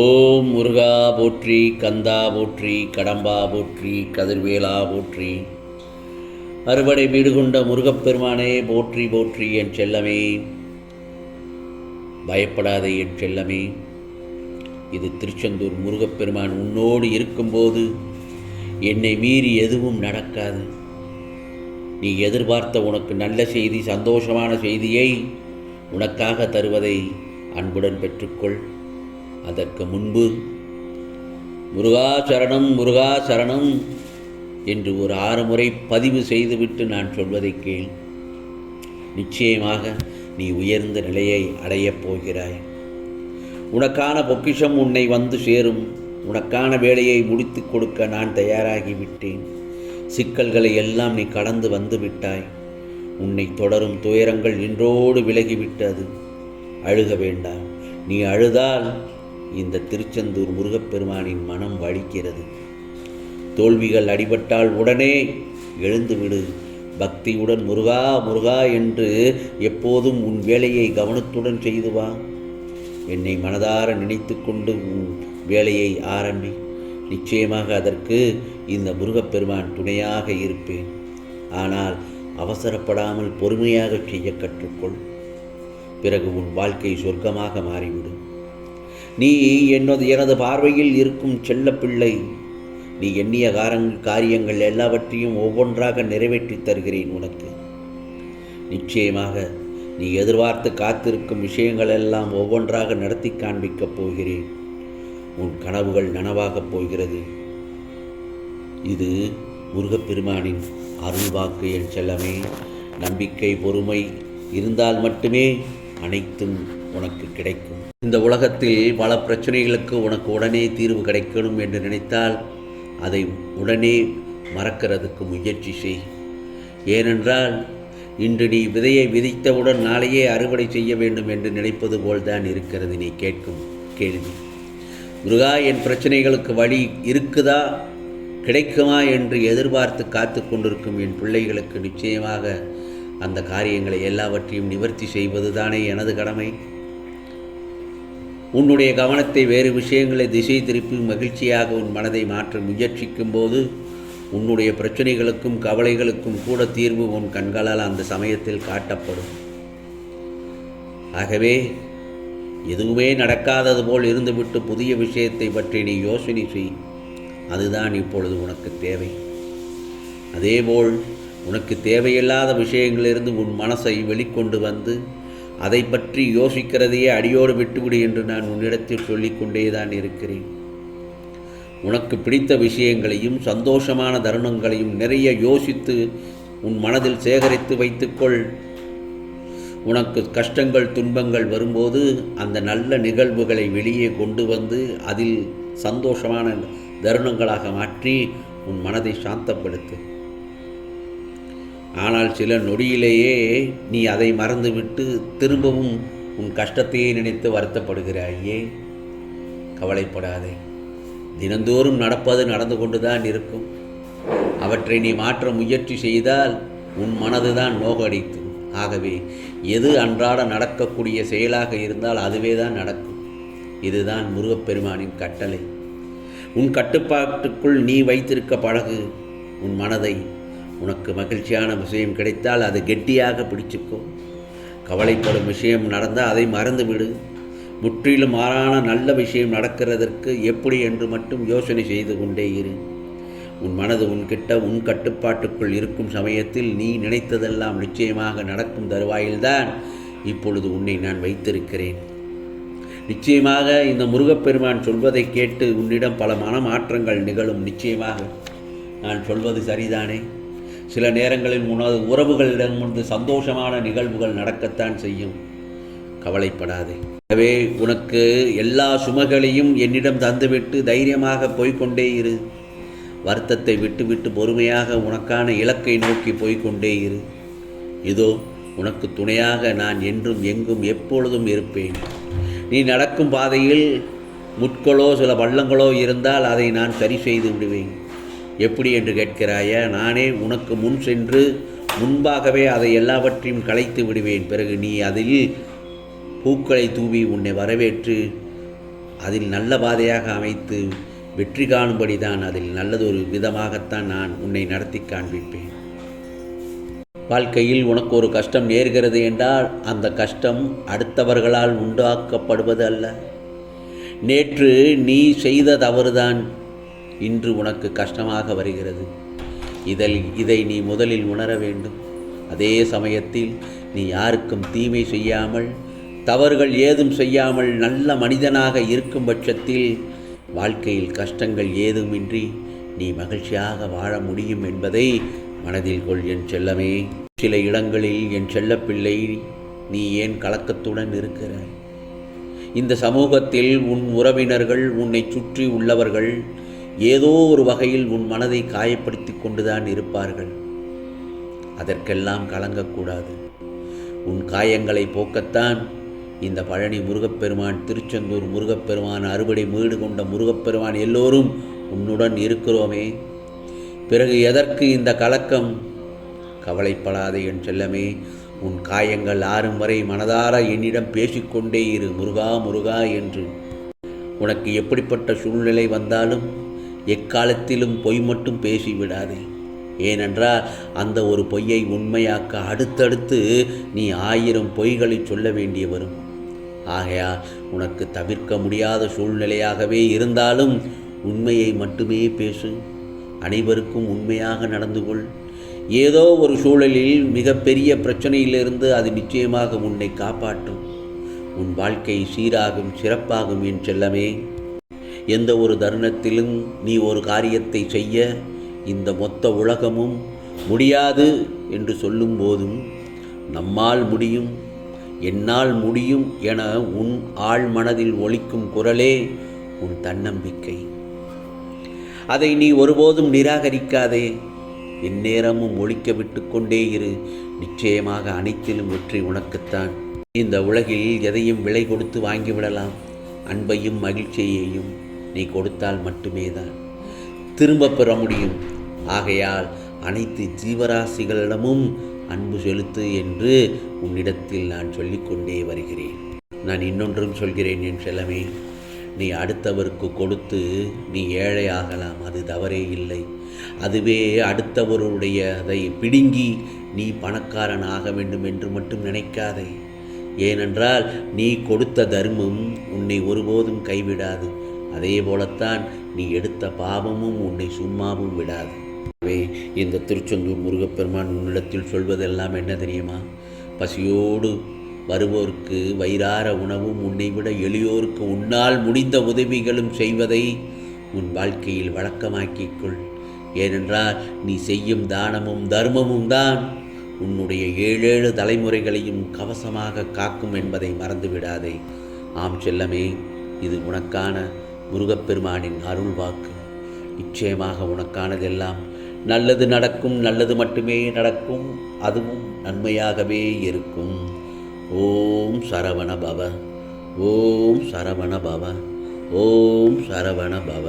ஓம் முருகா போற்றி கந்தா போற்றி கடம்பா போற்றி கதிர்வேலா போற்றி. அறுவடை வீடு கொண்ட முருகப்பெருமானே போற்றி போற்றி என் செல்லமே. பயப்படாதே என் செல்லமே. இது திருச்செந்தூர் முருகப்பெருமான் உன்னோடு இருக்கும்போது என்னை மீறி எதுவும் நடக்காது. நீ எதிர்பார்த்த உனக்கு நல்ல செய்தி சந்தோஷமான செய்தியை உனக்காக தருவதை அன்புடன் பெற்றுக்கொள். அதற்கு முன்பு முருகா சரணம் முருகா சரணம் என்று ஒரு ஆறு முறை பதிவு செய்துவிட்டு நான் சொல்வதை கேள். நிச்சயமாக நீ உயர்ந்த நிலையை அடையப் போகிறாய். உனக்கான பொக்கிஷம் உன்னை வந்து சேரும். உனக்கான வேலையை முடித்து கொடுக்க நான் தயாராகிவிட்டேன். சிக்கல்களை எல்லாம் நீ கடந்து வந்து விட்டாய். உன்னை தொடரும் துயரங்கள் இன்றோடு விலகிவிட்டது. அழுக வேண்டாம். நீ அழுதால் இந்த திருச்செந்தூர் முருகப்பெருமானின் மனம் வலிக்கிறது. தோல்விகள் அடிபட்டால் உடனே எழுந்துவிடு. பக்தியுடன் முருகா முருகா என்று எப்போதும் உன் வேலையை கவனத்துடன் செய்து வா. என்னை மனதார நினைத்து கொண்டு உன் வேலையை ஆரம்பி. நிச்சயமாக அதற்கு இந்த முருகப்பெருமான் துணையாக இருப்பேன். ஆனால் அவசரப்படாமல் பொறுமையாக செய்ய கற்றுக்கொள். பிறகு உன் வாழ்க்கை சொர்க்கமாக மாறிவிடும். நீ என்னது எனது பார்வையில் இருக்கும் செல்லப்பிள்ளை நீ எண்ணிய காரங் காரியங்கள் எல்லாவற்றையும் ஒவ்வொன்றாக நிறைவேற்றித் தருகிறேன் உனக்கு. நிச்சயமாக நீ எதிர்பார்த்து காத்திருக்கும் விஷயங்கள் எல்லாம் ஒவ்வொன்றாக நடத்தி காண்பிக்கப் போகிறேன். உன் கனவுகள் நனவாகப் போகிறது. இது முருகப்பெருமானின் அருள் வாக்கு என் செல்லமே. நம்பிக்கை பொறுமை இருந்தால் மட்டுமே அனைத்தும் உனக்கு கிடைக்கும். இந்த உலகத்தில் பல பிரச்சனைகளுக்கு உனக்கு உடனே தீர்வு கிடைக்கணும் என்று நினைத்தால் அதை உடனே மறக்கிறதுக்கு முயற்சி செய். ஏனென்றால் இன்று நீ விதையை விதைத்தவுடன் நாளையே அறுவடை செய்ய வேண்டும் என்று நினைப்பது போல்தான் இருக்கிறது நீ கேட்கும் கேள்வி. முருகா என் பிரச்சனைகளுக்கு வழி இருக்குதா? கிடைக்குமா என்று எதிர்பார்த்து காத்து கொண்டிருக்கும் என் பிள்ளைகளுக்கு நிச்சயமாக அந்த காரியங்களை எல்லாவற்றையும் நிவர்த்தி செய்வது தானே எனது கடமை. உன்னுடைய கவனத்தை வேறு விஷயங்களை திசை திருப்பி மகிழ்ச்சியாக உன் மனதை மாற்ற முயற்சிக்கும் போது உன்னுடைய பிரச்சனைகளுக்கும் கவலைகளுக்கும் கூட தீர்வு உன் கண்களால் அந்த சமயத்தில் காட்டப்படும். ஆகவே எதுவுமே நடக்காதது போல் இருந்துவிட்டு புதிய விஷயத்தை பற்றி நீ யோசனை செய். அதுதான் இப்பொழுது உனக்கு தேவை. அதேபோல் உனக்கு தேவையில்லாத விஷயங்களிலிருந்து உன் மனசை வெளிக்கொண்டு வந்து அதை பற்றி யோசிக்கிறதையே அடியோடு விட்டுவிடு என்று நான் உன்னிடத்தில் சொல்லிக்கொண்டே தான் இருக்கிறேன். உனக்கு பிடித்த விஷயங்களையும் சந்தோஷமான தருணங்களையும் நிறைய யோசித்து உன் மனதில் சேகரித்து வைத்துக்கொள். உனக்கு கஷ்டங்கள் துன்பங்கள் வரும்போது அந்த நல்ல நிகழ்வுகளை வெளியே கொண்டு வந்து அதில் சந்தோஷமான தருணங்களாக மாற்றி உன் மனதை சாந்தப்படுத்து. ஆனால் சில நொடியிலேயே நீ அதை மறந்துவிட்டு திரும்பவும் உன் கஷ்டத்தையே நினைத்து வருத்தப்படுகிறாயே. கவலைப்படாதே. தினந்தோறும் நடப்பது நடந்து கொண்டுதான் இருக்கும். அவற்றை நீ மாற்ற முயற்சி செய்தால் உன் மனதுதான் நோகடித்து ஆகவே எது அன்றாட நடக்கக்கூடிய செயலாக இருந்தால் அதுவே தான் நடக்கும். இதுதான் முருகப்பெருமானின் கட்டளை. உன் கட்டுப்பாட்டுக்குள் நீ வைத்திருக்க பழகு. உன் மனதை உனக்கு மகிழ்ச்சியான விஷயம் கிடைத்தால் அது கெட்டியாக பிடிச்சுக்கோ கவலைப்படும் விஷயம் நடந்தால் அதை மறந்துவிடு முற்றிலும் மாறான நல்ல விஷயம் நடக்கிறதற்கு எப்படி என்று மட்டும் யோசனை செய்து கொண்டே இரு. உன் மனது உன்கிட்ட உன் கட்டுப்பாட்டுக்குள் இருக்கும் சமயத்தில் நீ நினைத்ததெல்லாம் நிச்சயமாக நடக்கும் தருவாயில்தான். இப்பொழுது உன்னை நான் வைத்திருக்கிறேன். நிச்சயமாக இந்த முருகப்பெருமான் சொல்வதை கேட்டு உன்னிடம் பல மனமாற்றங்கள் நிகழும். நிச்சயமாக நான் சொல்வது சரிதானே? சில நேரங்களில் உனது உறவுகளிடமிருந்து சந்தோஷமான நிகழ்வுகள் நடக்கத்தான் செய்யும். கவலைப்படாதே. எனவே உனக்கு எல்லா சுமைகளையும் என்னிடம் தந்துவிட்டு தைரியமாக போய்கொண்டே இரு. வருத்தத்தை விட்டுவிட்டு பொறுமையாக உனக்கான இலக்கை நோக்கி போய்கொண்டே இரு. இதோ உனக்கு துணையாக நான் என்றும் எங்கும் எப்பொழுதும் இருப்பேன். நீ நடக்கும் பாதையில் முட்களோ சில பள்ளங்களோ இருந்தால் அதை நான் சரி செய்து விடுவேன். எப்படி என்று கேட்கிறாயா? நானே உனக்கு முன் சென்று முன்பாகவே அதை எல்லாவற்றையும் களைத்து விடுவேன். பிறகு நீ அதில் பூக்களை தூவி உன்னை வரவேற்று அதில் நல்ல பாதையாக அமைத்து வெற்றி காணும்படி தான் அதில் நல்லதொரு விதமாகத்தான் நான் உன்னை நடத்தி காண்பிப்பேன். வாழ்க்கையில் உனக்கு ஒரு கஷ்டம் நேர்கிறது என்றால் அந்த கஷ்டம் அடுத்தவர்களால் உண்டாக்கப்படுவது அல்ல. நேற்று நீ செய்த தவறுதான். இன்று உனக்கு கஷ்டமாக வருகிறது. இதில் இதை நீ முதலில் உணர வேண்டும். அதே சமயத்தில் நீ யாருக்கும் தீமை செய்யாமல் தவறுகள் ஏதும் செய்யாமல் நல்ல மனிதனாக இருக்கும் பட்சத்தில் வாழ்க்கையில் கஷ்டங்கள் ஏதுமின்றி நீ மகிழ்ச்சியாக வாழ முடியும் என்பதை மனதில் கொள் என் செல்லமே. சில இடங்களில் என் செல்லப்பிள்ளை நீ ஏன் கலக்கத்துடன் இருக்கிறாய்? இந்த சமூகத்தில் உன் உறவினர்கள் உன்னை சுற்றி உள்ளவர்கள் ஏதோ ஒரு வகையில் உன் மனதை காயப்படுத்தி கொண்டுதான் இருப்பார்கள். அதற்கெல்லாம் கலங்கக்கூடாது. உன் காயங்களை போக்கத்தான் இந்த பழனி முருகப்பெருமான் திருச்செந்தூர் முருகப்பெருமான் அறுபடை மீடு கொண்ட முருகப்பெருமான் எல்லோரும் உன்னுடன் இருக்கிறோமே. பிறகு எதற்கு இந்த கலக்கம்? கவலைப்படாதே என் செல்லமே உன் காயங்கள் ஆறும் வரை மனதார என்னிடம் பேசிக்கொண்டே இரு முருகா முருகா என்று. உனக்கு எப்படிப்பட்ட சூழ்நிலை வந்தாலும் எக்காலத்திலும் பொய் மட்டும் பேசிவிடாதே. ஏனென்றால் அந்த ஒரு பொய்யை உண்மையாக்க அடுத்தடுத்து நீ ஆயிரம் பொய்களை சொல்ல வேண்டிய வரும் ஆகையால் உனக்கு தவிர்க்க முடியாத சூழ்நிலையாகவே இருந்தாலும் உண்மையை மட்டுமே பேசு. அனைவருக்கும் உண்மையாக நடந்து கொள். ஏதோ ஒரு சூழலில் மிகப்பெரிய பிரச்சனையிலிருந்து அது நிச்சயமாக உன்னை காப்பாற்றும். உன் வாழ்க்கை சீராகும் சிறப்பாகும் என் செல்லமே. எந்த ஒரு தருணத்திலும் நீ ஒரு காரியத்தை செய்ய இந்த மொத்த உலகமும் முடியாது என்று சொல்லும்போதும் நம்மால் முடியும் என்னால் முடியும் என உன் ஆழ் மனதில் ஒலிக்கும் குரலே உன் தன்னம்பிக்கை. அதை நீ ஒருபோதும் நிராகரிக்காதே. எந்நேரமும் ஒழிக்க விட்டு கொண்டே இரு. நிச்சயமாக அனைத்திலும் வெற்றி உனக்குத்தான். இந்த உலகில் எதையும் விலை கொடுத்து வாங்கிவிடலாம் அன்பையும் மகிழ்ச்சியையும் நீ கொடுத்தால் மட்டுமே தான் திரும்ப பெற முடியும். ஆகையால் அனைத்து ஜீவராசிகளிடமும் அன்பு செலுத்து என்று உன்னிடத்தில் நான் சொல்லிக்கொண்டே வருகிறேன். நான் இன்னொன்றும் சொல்கிறேன் என் செல்லமே. நீ அடுத்தவருக்கு கொடுத்து நீ ஏழை ஆகலாம். அது தவறே இல்லை. அதுவே அடுத்தவருடைய அதை பிடுங்கி நீ பணக்காரன் ஆக வேண்டும் என்று மட்டும் நினைக்காதே. ஏனென்றால் நீ கொடுத்த தர்மம் உன்னை ஒருபோதும் கைவிடாது. அதே போலத்தான் நீ எடுத்த பாவமும் உன்னை சும்மாவும் விடாது. இந்த திருச்செந்தூர் முருகப்பெருமான் உன்னிடத்தில் சொல்வதெல்லாம் என்ன தெரியுமா? பசியோடு வருவோருக்கு வயிறார உணவும் உன்னை விட எளியோருக்கு உன்னால் முடிந்த உதவிகளும் செய்வதை உன் வாழ்க்கையில் வழக்கமாக்கிக் கொள். ஏனென்றால் நீ செய்யும் தானமும் தர்மமும் தான் உன்னுடைய ஏழேழு தலைமுறைகளையும் கவசமாக காக்கும் என்பதை மறந்துவிடாதே. ஆம் செல்லமே இது உனக்கான முருகப்பெருமானின் அருள் வாக்கு நிச்சயமாக உனக்கானதெல்லாம் நல்லது நடக்கும் நல்லது மட்டுமே நடக்கும் அதுவும் நன்மையாகவே இருக்கும். ஓம் சரவண பவ ஓம் சரவண பவ ஓம் சரவண பவ